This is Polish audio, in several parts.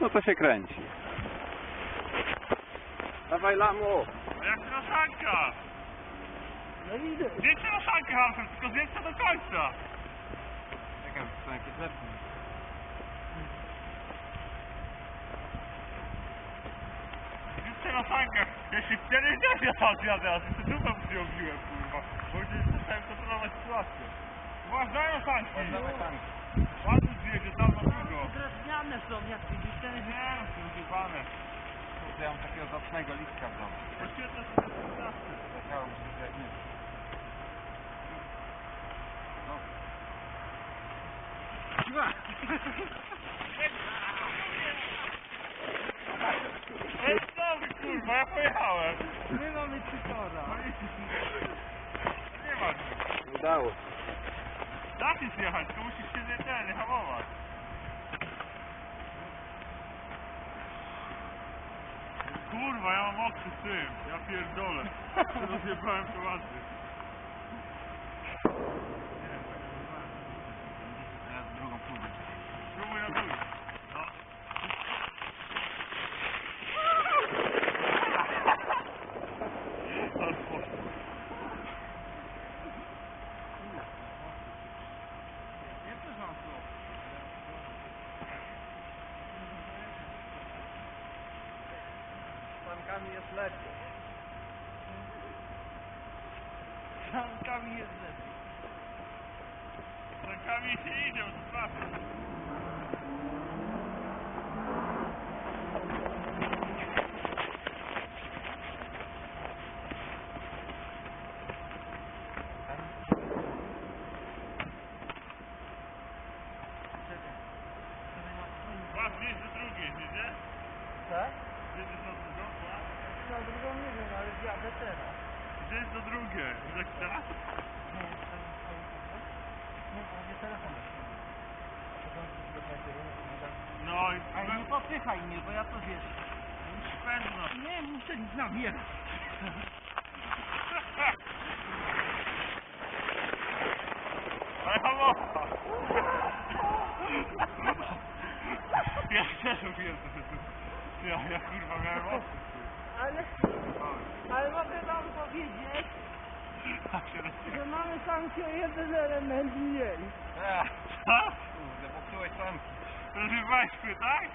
mocno to się kręci. Dawaj lamu! Jak rosanka! No idę. Wiecie rosankę, Hansen, tylko zjedźcie do końca! Czekaj, są jakieś zepnie. Wiecie rosankę! Jeśli nie ja tam jadę, a ty dupę przyjąłem, kurwa. Bo gdzieś zacząłem kontrolować sytuację. Uważaj rosanki! Ładnie zjedzie, tam na drugą. Drewniane są, jak widzisz, ten jest... Nie, no, są zjebane. Kurde, ja mam zacnego listka w domu. Sytuację. Chciałem się jak nie. No. Ej, co wy, kurwa, ja pojechałem. My mamy cytora. Nie ma nic. Udało. Zapisz jechać, to musisz się ten, nie hamować. Kurwa, ja mam oczy z tym, ja pierdolę. Rozjebałem to ładnie. reflected. Sam, come here, Sam. Come. Drugą nie wiem, ale jadę teraz. Zjedź do drugiej. Wiesz jak teraz? Nie, tam, Nie, a nie telefon No i Ale nie popychaj mnie, bo ja to wiesz. pędno. Nie, muszę nabierać. Ale hamowa! Ja też to Ja, ja kurwa miałem oczy. Ale, ale mogę wam powiedzieć, że mamy sankcję o jeden element mniej. Ech, Co? kurde, popsułeś sanki. Rozrywałeś mnie, tak?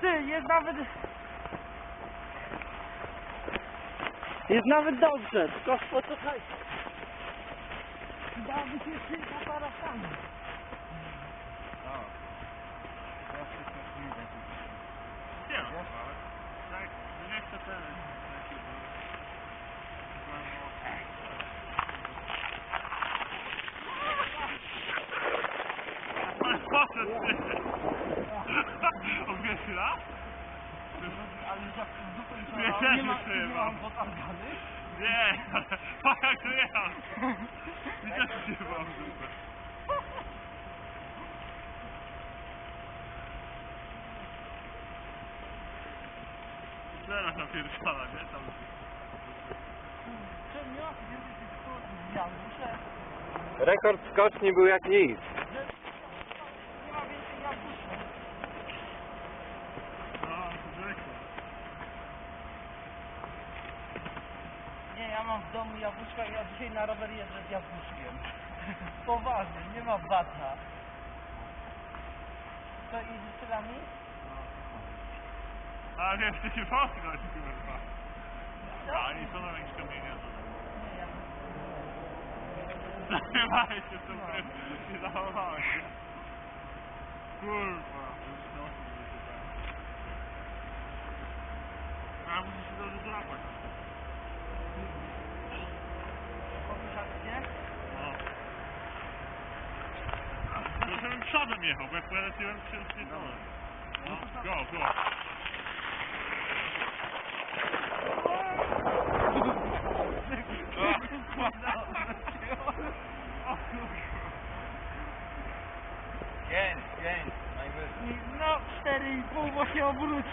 Ty, jest nawet... Jest nawet dobrze, tylko posłuchaj. Dałoby się tylko parasami. O. Teraz się śmieszliwe. Nie no, ale... Tak, nie chcę ten... taki był. Poszedł ty! On pierwszy raz? Ale jak w dupę Nie, ma, nie mam potargany. Nie! Jak to jechał! Widzisz, że mam dupę. Teraz napierdala, nie? Tam... Rekord skoczni był jak nic. Nie ma więcej jabłuszka. No. Nie, ja mam w domu jabłuszka i ja dzisiaj na rower jeżdżę z jabłuszkiem. Poważnie, nie ma bata. Co, idziesz z nami? A wiesz, ty się potknąć, kurwa. A, i co tam jakieś kamienie? Nie, ja Zachowałeś się w tym Nie zachowałeś się. Kurwa. A musisz się dobrze złapać. Powiesz akcję? No. No żebym przodem jechał, bo jak poleciłem się spierdolę. No, go, go.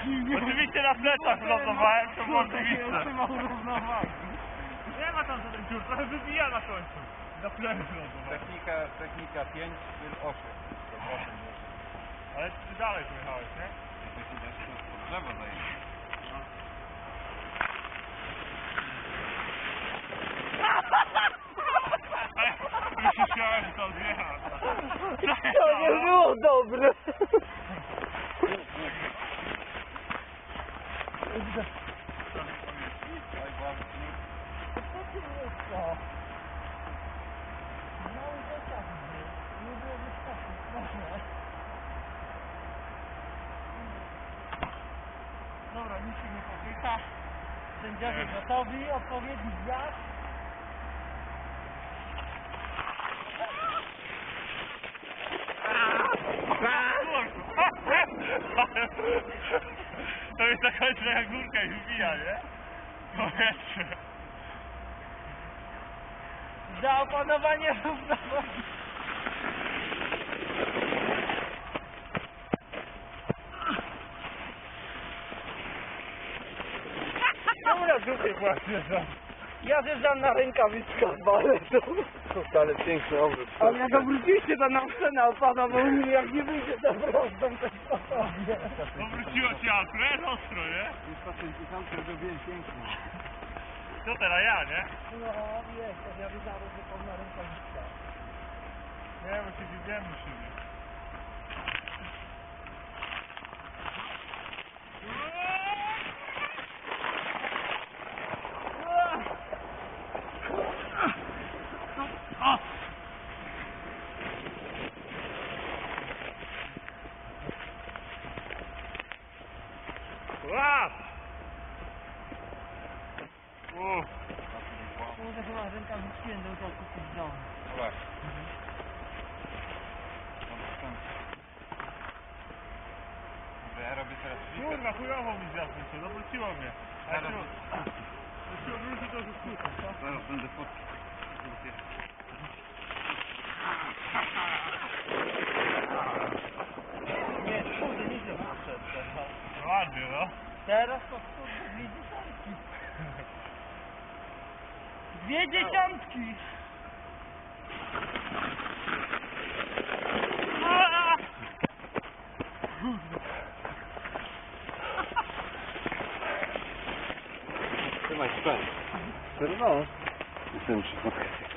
Oczywiście na plecach wylądowałem, to było oczywiste. Nie ma tam żaden dziur, trochę wybija na końcu. Na plecy wylądowałem. Technika, technika 5, styl 8. Ale dalej pojechałeś, nie? To się też pod drzewo zajdzie. Już się śmiałem, że to odjechał. To nie było dobre. Oj, właśnie. Co ty jest to? Mały zasad był. Nie było wystarczy. Można. Dobra, nic się nie popycha. Sędziowie gotowi, odpowiedni zjazd. To jest taka taka górka i wbija, nie? Powietrze. Za opanowanie. Czemu na dupie właśnie za? Ja zjeżdżam na rękawiczkach, ale to... Kurde, ale piękny obrót. Ale jak obróciliście to na scenę opada, bo u mnie jak nie wyjdzie za prostą, to spokojnie. Powróciło ci Alfred? Ostro, nie? Już po tym tysiącu zrobiłem pięknie. Co teraz ja, nie? No wiesz, to ja wyżarł, że to na rękawiczkach. Nie, bo się widziałem u siebie. Łap! Uff. Kurde, chyba rękawiczki będą tak kupić w domu. Właśnie. Że ja robię teraz. Kurwa, chujowo mi zjadł, no wróciło mnie. A Zaraz. tu- Wróciło, wróci to już co? Zaraz będę fotki. Nie, kurde, nie się wyszedł teraz. No Ładnie, no. Teraz to kurde, dwie dziesiątki. Dwie dziesiątki! Trzymaj spęd. No. Jestem przy.